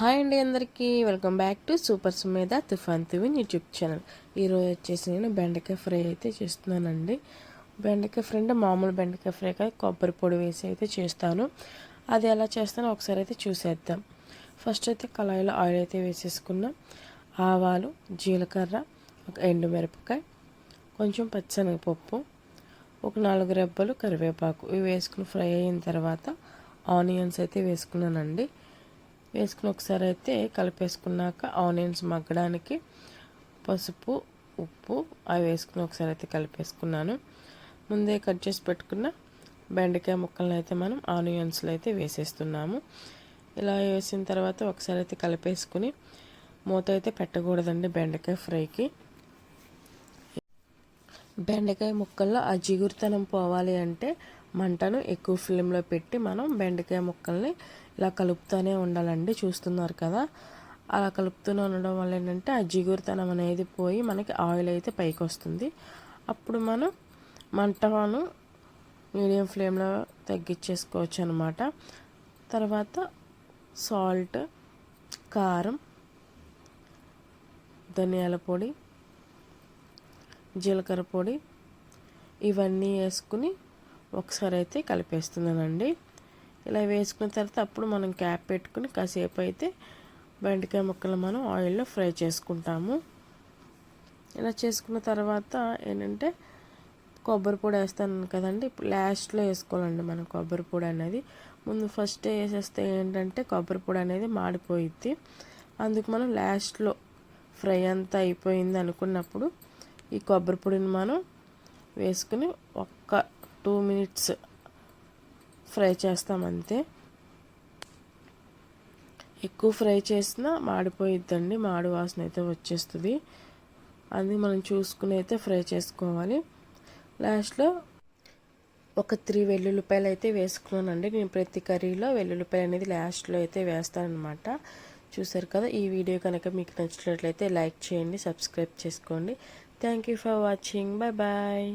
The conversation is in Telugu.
హాయ్ అండి అందరికీ. Welcome back to super Sumedha తుఫాన్ తివిన్ యూట్యూబ్ ఛానల్. ఈరోజు వచ్చేసి నేను బెండకాయ ఫ్రై అయితే చేస్తున్నానండి. బెండకాయ ఫ్రై అంటే మామూలు బెండకాయ ఫ్రై కాదు కొబ్బరి పొడి వేసి అయితే చేస్తాను. అది ఎలా చేస్తానో ఒకసారి అయితే చూసేద్దాం. ఫస్ట్ అయితే కళాయిలో ఆయిల్ అయితే వేసేసుకున్నాం. ఆవాలు జీలకర్ర ఒక ఎండుమిరపకాయ కొంచెం పచ్చనగపప్పు ఒక నాలుగు రెబ్బలు కరివేపాకు. ఇవి వేసుకుని ఫ్రై అయిన తర్వాత ఆనియన్స్ అయితే వేసుకున్నానండి. వేసుకుని ఒకసారి అయితే కలిపేసుకున్నాక ఆనియన్స్ మగ్గడానికి పసుపు ఉప్పు అవి వేసుకుని ఒకసారి అయితే కలిపేసుకున్నాను. ముందే కట్ చేసి పెట్టుకున్న బెండకాయ ముక్కలను అయితే మనం ఆనియన్స్లో అయితే వేసేస్తున్నాము. ఇలా వేసిన తర్వాత ఒకసారి అయితే కలిపేసుకుని మూత అయితే పెట్టకూడదండి బెండకాయ ఫ్రైకి. బెండకాయ ముక్కల్లో ఆ జిగురుతనం పోవాలి అంటే మంటను ఎక్కువ ఫ్లేమ్లో పెట్టి మనం బెండకాయ ముక్కల్ని ఇలా కలుపుతూనే ఉండాలండి. చూస్తున్నారు కదా? అలా కలుపుతూనే ఉండడం వల్ల ఏంటంటే ఆ జిగురుతనం అనేది పోయి మనకి ఆయిల్ అయితే పైకి వస్తుంది అప్పుడు మనం మంటను మీడియం ఫ్లేమ్లో తగ్గించేసుకోవచ్చు అనమాట తర్వాత సాల్ట్ కారం ధనియాల పొడి జీలకర్ర పొడి ఇవన్నీ వేసుకుని ఒకసారి అయితే కలిపేస్తున్నానండి. ఇలా వేసుకున్న తర్వాత అప్పుడు మనం క్యాప్ పెట్టుకుని కాసేపు అయితే బెండకాయ ముక్కలు మనం ఆయిల్లో ఫ్రై చేసుకుంటాము. ఇలా చేసుకున్న తర్వాత ఏంటంటే కొబ్బరి పొడి వేస్తాను కదండి. లాస్ట్లో వేసుకోవాలండి మనం కొబ్బరి పొడి అనేది. ముందు ఫస్ట్ వేసేస్తే ఏంటంటే కొబ్బరి పొడి అనేది మాడిపోయిద్ది. అందుకు మనం లాస్ట్లో ఫ్రై అంతా అయిపోయింది అనుకున్నప్పుడు ఈ కొబ్బరి పొడిని మనం వేసుకుని ఒక్క టూ మినిట్స్ ఫ్రై చేస్తాం అంతే ఎక్కువ ఫ్రై చేసినా మాడిపోయిద్దండి మాడి వాసన అయితే వచ్చేస్తుంది. అది మనం చూసుకుని అయితే ఫ్రై చేసుకోవాలి. లాస్ట్లో ఒక త్రీ వెల్లుల్లిపాయలు అయితే వేసుకున్నానండి. నేను ప్రతి కర్రీలో వెల్లుల్లిపాయలు అనేది లాస్ట్లో అయితే వేస్తానమాట చూసారు కదా ఈ వీడియో కనుక మీకు నచ్చినట్లయితే లైక్ చేయండి సబ్స్క్రైబ్ చేసుకోండి. Thank you for watching. Bye bye.